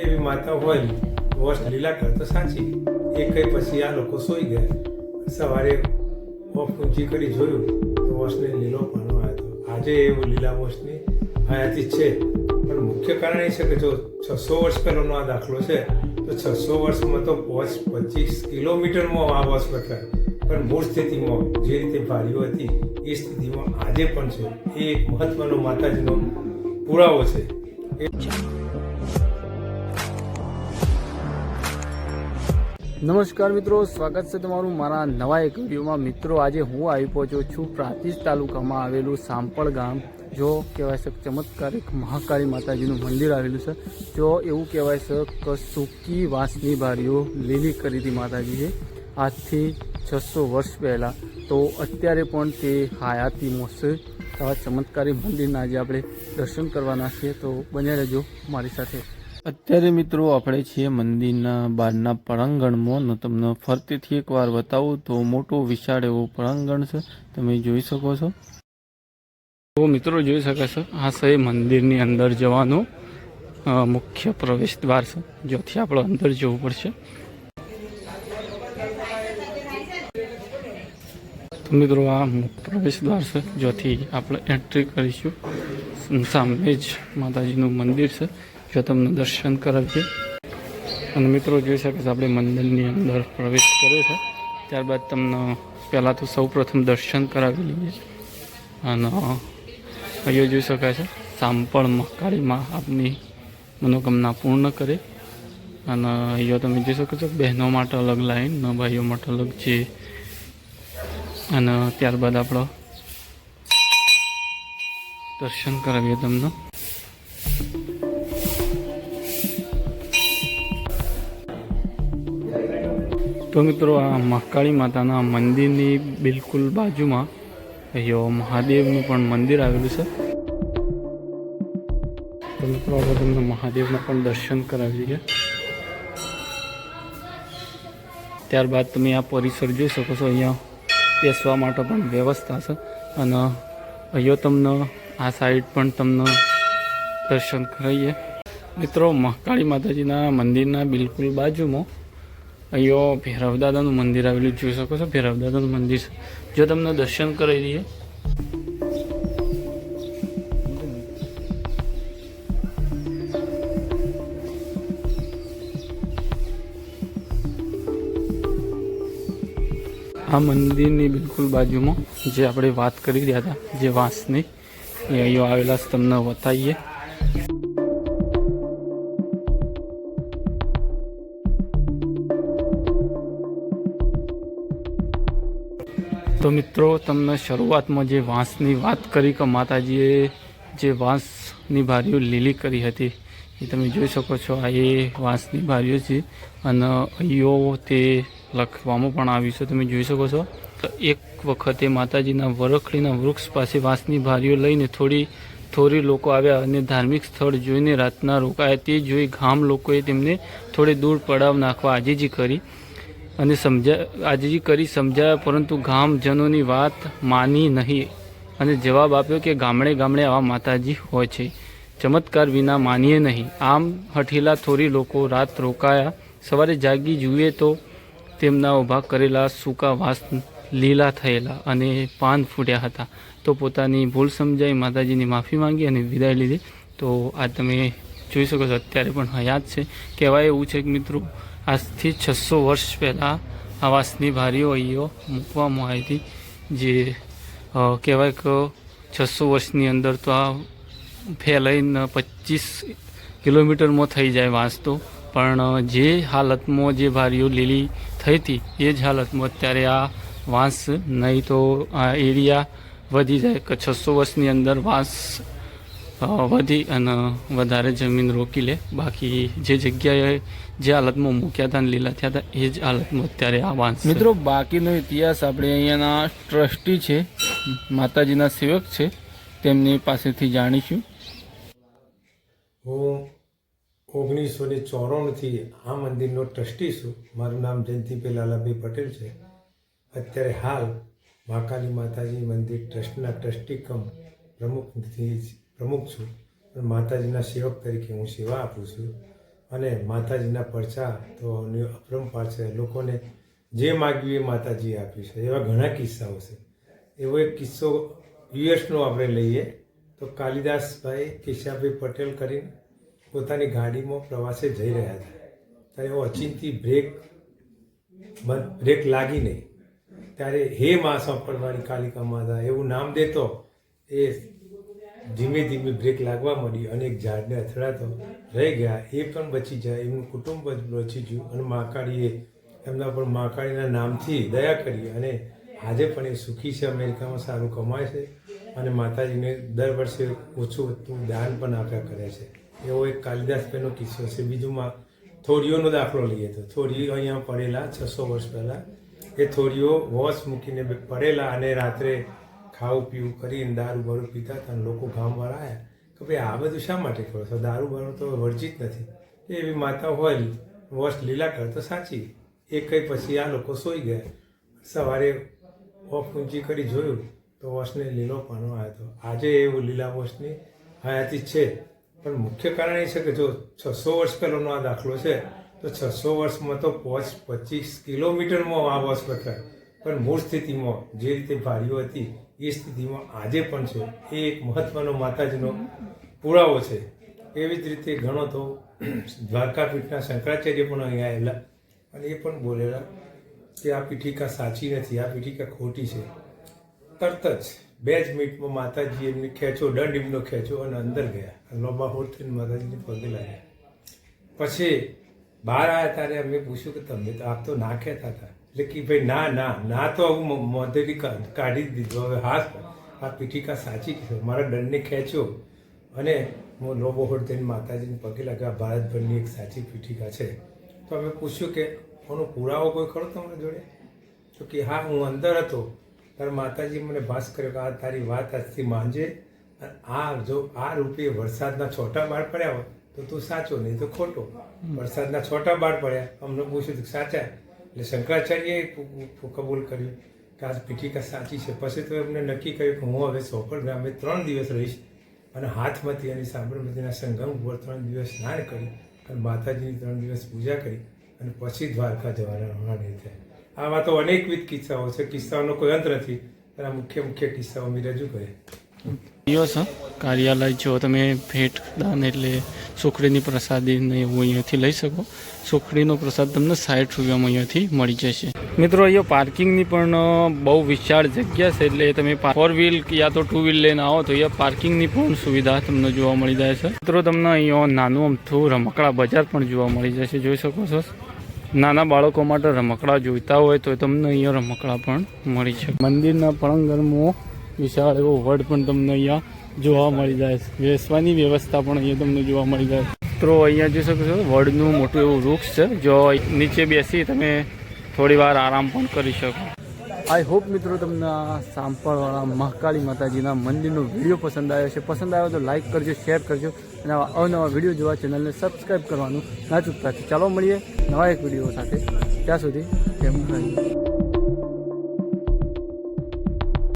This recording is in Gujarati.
એવી માતા હોય, વોશ લીલા કર તો સાચી. એ કઈ પછી આ લોકો સોઈ ગયા. સવારે ઓફ ઊંચી કરી જોયું, તો વોશને લીલો પાનો આવ્યો આજે એ લીલા વોશની હયાતી છે. પણ મુખ્ય કારણ એ છે કે જો છસો વર્ષ પહેલાંનો આ દાખલો છે, તો છસો વર્ષમાં તો પોચ પચીસ કિલોમીટરમાં આ વોશ પકડાય પણ મૂળ સ્થિતિમાં જે રીતે ભારીઓ હતી, એ સ્થિતિમાં આજે પણ છે. એ એક મહત્વનો માતાજીનો પુરાવો છે. એ નમસ્કાર મિત્રો, સ્વાગત છે તમારું મારા નવા એક વિડીયોમાં. મિત્રો, આજે હું આવી પહોંચ્યો છું પ્રાંતિજ તાલુકામાં આવેલું સાંપળ ગામ. જો કહેવાય છે ચમત્કારિક મહાકાળી માતાજીનું મંદિર આવેલું છે. જો એવું કહેવાય છે કે સૂકી વાંસની બારીઓ લીલી કરી હતી માતાજીએ આજથી છસો વર્ષ પહેલાં. તો અત્યારે પણ તે હયાતી મોસે આવા ચમત્કારી મંદિરના આજે આપણે દર્શન કરવાના છીએ. તો બન્યા રહેજો મારી સાથે. અત્યારે મિત્રો આપણે છીએ મંદિરના બહારના પ્રાંગણમાં. તમને ફરતીથી એકવાર બતાવું, તો મોટું વિશાળ એવું પ્રાંગણ છે. તમે જોઈ શકો છો. તો મિત્રો જોઈ શકે છે, આ છે મંદિરની અંદર જવાનું મુખ્ય પ્રવેશ દ્વાર છે, જ્યાંથી આપણે અંદર જવું પડશે. તો મિત્રો આ પ્રવેશ દ્વાર છે, જ્યાંથી આપણે એન્ટ્રી કરીશું. સામે જ માતાજીનું મંદિર છે. જો તમને દર્શન કરાવીએ અને મિત્રો, જોઈ શકે છે, આપણે મંદિરની અંદર પ્રવેશ કર્યો છે. ત્યારબાદ તમને પહેલાં તો સૌ પ્રથમ દર્શન કરાવી લઈએ. અને અહીંયા જોઈ શકાય છે સાંપળ મહાકાળીમાં આપની મનોકામના પૂર્ણ કરે. અને અહીંયા તમે જોઈ શકો છો, બહેનો માટે અલગ લાઈન ન ભાઈઓ માટે અલગ છે અને ત્યારબાદ આપણો દર્શન કરાવીએ તમને. તો મિત્રો આ મહાકાળી માતાના મંદિરની બિલકુલ બાજુમાં અહીંયા મહાદેવનું પણ મંદિર આવેલું છે. તો મિત્રો આપણે તમને મહાદેવના પણ દર્શન કરાવી દઈએ ત્યારબાદ તમે આ પરિસર જોઈ શકો છો, અહીંયા બેસવા માટે પણ વ્યવસ્થા છે અને અહીંયા તમને આ સાઈડ પણ તમને દર્શન કરાવીએ. મિત્રો મહાકાળી માતાજીના મંદિરના બિલકુલ બાજુમાં અહીંયા ભૈરવદાદાનું મંદિર આવેલું જોઈ શકો છો, ભૈરવદાદાનું મંદિર જો તમને દર્શન કરાવી દઈએ. આ મંદિરની બિલકુલ બાજુમાં જે આપણે વાત કરી રહ્યા હતા, જે વાંસની, એ અહીંયા આવેલા તમને બતાવીએ. તો મિત્રો, તમને શરૂઆતમાં જે વાંસની વાત કરી કે માતાજીએ જે વાંસની બારીઓ લીલી કરી હતી, એ તમે જોઈ શકો છો, આ એ વાંસની બારીઓ છે. અને અહીંયો તે લખવામાં પણ આવ્યું છે, તમે જોઈ શકો છો. એક વખતે માતાજીના વરખડીના વૃક્ષ પાસે વાંસની બારીઓ લઈને થોડી થોડી લોકો આવ્યા અને ધાર્મિક સ્થળ જોઈને રાતના રોકાયા. તે જોઈ ગામ લોકોએ તેમને થોડી દૂર પડાવ નાખવા આજીજી કરી. અને સમજા આજીજી કરી સમજાયા પરંતુ ગામજનોની વાત માની નહીં. અને જવાબ આપ્યો કે ગામડે ગામડે આવા માતાજી હોય છે. ચમત્કાર વિના માનીએ નહીં. આમ હઠીલા થોરી લોકો રાત રોકાયા. સવારે જાગી જુએ તો તેમના ઊભા કરેલા સૂકા વાસ લીલા થયેલા અને પાન ફૂટ્યા હતા. તો પોતાની ભૂલ સમજાઈ માતાજીની માફી માંગી અને વિદાય લીધી. તો આ તમે જોઈ શકો છો, અત્યારે પણ હયાત છે. કહેવાય એવું છે કે મિત્રો આજથી છસો વર્ષ પહેલાં આવાસની ભારીઓ અહીંયો મૂકવામાં આવી હતી જે કહેવાય કે છસો વર્ષની અંદર તો આ ફેલાઈને પચીસ કિલોમીટરમાં થઈ જાય વાંસ તો. પણ જે હાલતમાં જે ભારીઓ લીલી થઈ હતી, એ જ હાલતમાં અત્યારે આ વાંસ નહીં તો આ એરિયા વધી જાય કે છસો વર્ષની અંદર વાંસ વધી અને વધારે જમીન રોકી લે. બાકી જે જગ્યાએ જે હાલતમાં મૂક્યા હતા અને લીલા થયા હતા એ જ હાલતમાં અત્યારે આ વાંસ મિત્રો બાકીનો ઇતિહાસ આપણે અહીંયાના ટ્રસ્ટી છે માતાજીના સેવક છે તેમની પાસેથી જાણીશું. હું ઓગણીસો ને ચોરાણુંથી આ મંદિરનો ટ્રસ્ટી છું. મારું નામ જયંતિભાઈ લાલાભાઈ પટેલ છે. અત્યારે હાલ મહાકાલી માતાજી મંદિર ટ્રસ્ટના ટ્રસ્ટી કમ પ્રમુખથી પ્રમુખ છું. અને માતાજીના સેવક તરીકે હું સેવા આપું છું. અને માતાજીના પરચા તો અપરંપાર છે. લોકોને જે માગ્યું એ માતાજીએ આપ્યું છે. એવા ઘણા કિસ્સાઓ છે. એવો એક કિસ્સો યુએસનો આપણે લઈએ. તો કાલિદાસભાઈ કેશાભાઈ પટેલ કરીને પોતાની ગાડીમાં પ્રવાસે જઈ રહ્યા હતા. ત્યારે એવો અચિંતી બ્રેક બ્રેક લાગી નહીં. ત્યારે હે મા સંપડવાળી કાલિકા માતા એવું નામ દેતો એ ધીમે ધીમે બ્રેક લાગવા મળી અને એક ઝાડને અથડાતો રહી ગયા. એ પણ બચી જાય, એમનું કુટુંબ બચી ગયું અને મહાકાળીએ એમના પર મહાકાળીના નામથી દયા કરી અને આજે પણ એ સુખી છે, અમેરિકામાં સારું કમાય છે અને માતાજીને દર વર્ષે ઓછું વધતું દાન પણ આપ્યા કરે છે. એવો એક કાલિદાસભાઈનો કિસ્સો છે. બીજુંમાં થોડીઓનો દાખલો લઈએ તો થોડીઓ અહીંયા પડેલા છસો વર્ષ પહેલાં. એ થોડીઓ વોશ મૂકીને પડેલા અને રાત્રે ખાવું પીવું કરીને દારૂ બારૂ પીતા હતા લોકો ગામવાળા આવ્યા કે ભાઈ આ બધું શા માટે કરો છો? દારૂ બારૂ તો વર્જિત નથી. એવી માતા હોય વોશ લીલા કર તો સાચી. એ કંઈ પછી આ લોકો સોઈ ગયા. સવારે ઓફ ઊંચી કરી જોયું તો વોશને લીલો પાનો આવ્યો હતો આજે એવું લીલા વોશની હયાતી છે. પણ મુખ્ય કારણ એ છે કે જો છસો વર્ષ પહેલાંનો આ દાખલો છે, તો છસો વર્ષમાં તો પોચ, પચીસ કિલોમીટરમાં આ વોશ પથરાય પણ મૂળ સ્થિતિમાં જે રીતે ભારીઓ હતી એ સ્થિતિમાં આજે પણ છે. એ એક મહત્વનો માતાજીનો પુરાવો છે. એવી જ રીતે ઘણો તો દ્વારકાપીઠના શંકરાચાર્ય પણ અહીંયા આવેલા અને એ પણ બોલેલા કે આ પીઠિકા સાચી નથી, આ પીઠિકા ખોટી છે. તરત જ બે જ મિનિટમાં માતાજી એમને ખેંચો દંડ એમનો ખેંચો અને અંદર ગયા. લોબા હોટ થઈને માતાજીને પગે લાગ્યા. પછી બહાર આવ્યા ત્યારે અમે પૂછ્યું કે તમે તો આપ તો ના હતા. એટલે કે ભાઈ ના ના ના તો હું મોઢેથી કા- કાઢી જ દીધું. હવે હા આ પીઠિકા સાચી છે. મારા દંડને ખેંચ્યો અને હું લોબો હોટ થઈને માતાજીને પગે લાગ્યા. ભારતભરની એક સાચી પીઠિકા છે. તો અમે પૂછ્યું કે આનો પુરાવો કોઈ ખરો તમારા જોડે? તો કે હા હું અંદર હતો. ત્યારે માતાજી મને ભાસ કર્યો કે આ તારી વાત આજથી માંજે. અને આ જો આ રૂપે વરસાદના છોટા બાર પડ્યા હોય તો તું સાચો નહીં તો ખોટો. વરસાદના છોટા બાર પડ્યા. અમને પૂછ્યું સાચા? એટલે શંકરાચાર્યએ કબૂલ કર્યું કે આ પીઠિકા સાચી છે. પછી તો એમને નક્કી કર્યું કે હું હવે સોપર ગામે ત્રણ દિવસ રહીશ અને હાથમાંથી અને સાબરમતીના સંગમ ઉપર ત્રણ દિવસ સ્નાન કરી અને માતાજીની ત્રણ દિવસ પૂજા કરી અને પછી દ્વારકા જવાના રવાના થયા. આવા તો અનેકવિધ કિસ્સાઓ છે. કિસ્સાઓનો કોઈ અંત નથી. પણ આ મુખ્ય મુખ્ય કિસ્સાઓ મેં રજૂ કર્યા. સર કાર્યાલય જો તમે ભેટ, દાન એટલે સુખડીની પ્રસાદી ને એવું અહીંયાથી લઈ શકો. સુખડીનો પ્રસાદ તમને સાઠ રૂપિયામાં અહીંયાથી મળી જશે. મિત્રો, અહીંયા પાર્કિંગની પણ બહુ વિશાળ જગ્યા છે એટલે તમે ફોર વ્હીલ યા તો ટુ વ્હીલ લઈને આવો તો અહીંયા પાર્કિંગની પણ સુવિધા તમને જોવા મળી જાય છે. મિત્રો, તમને અહીંયા નાનું અમથું રમકડા બજાર પણ જોવા મળી જશે. જોઈ શકો છો. નાના બાળકો માટે રમકડા જોઈતા હોય તો તમને અહીંયા રમકડા પણ મળી છે મંદિરના પળંગરમાં વિશાળ એવો વડ પણ તમને અહીંયા જોવા મળી જાય છે. બેસવાની વ્યવસ્થા પણ અહીંયા તમને જોવા મળી જાય. મિત્રો અહીંયા જોઈ શકો છો વડનું મોટું એવું વૃક્ષ છે. જો નીચે બેસી તમે થોડી વાર આરામ પણ કરી શકો. આઈ હોપ મિત્રો તમને આ સાંપળવાળા મહાકાળી માતાજીના મંદિરનો વીડિયો પસંદ આવ્યો છે. પસંદ આવ્યો તો લાઇક કરજો શેર કરજો અને આવા અવનવા વીડિયો જોવા ચેનલને સબસ્ક્રાઈબ કરવાનું ના ચૂકતા. ચાલો મળીએ નવા એક વીડિયો સાથે. ત્યાં સુધી કેમ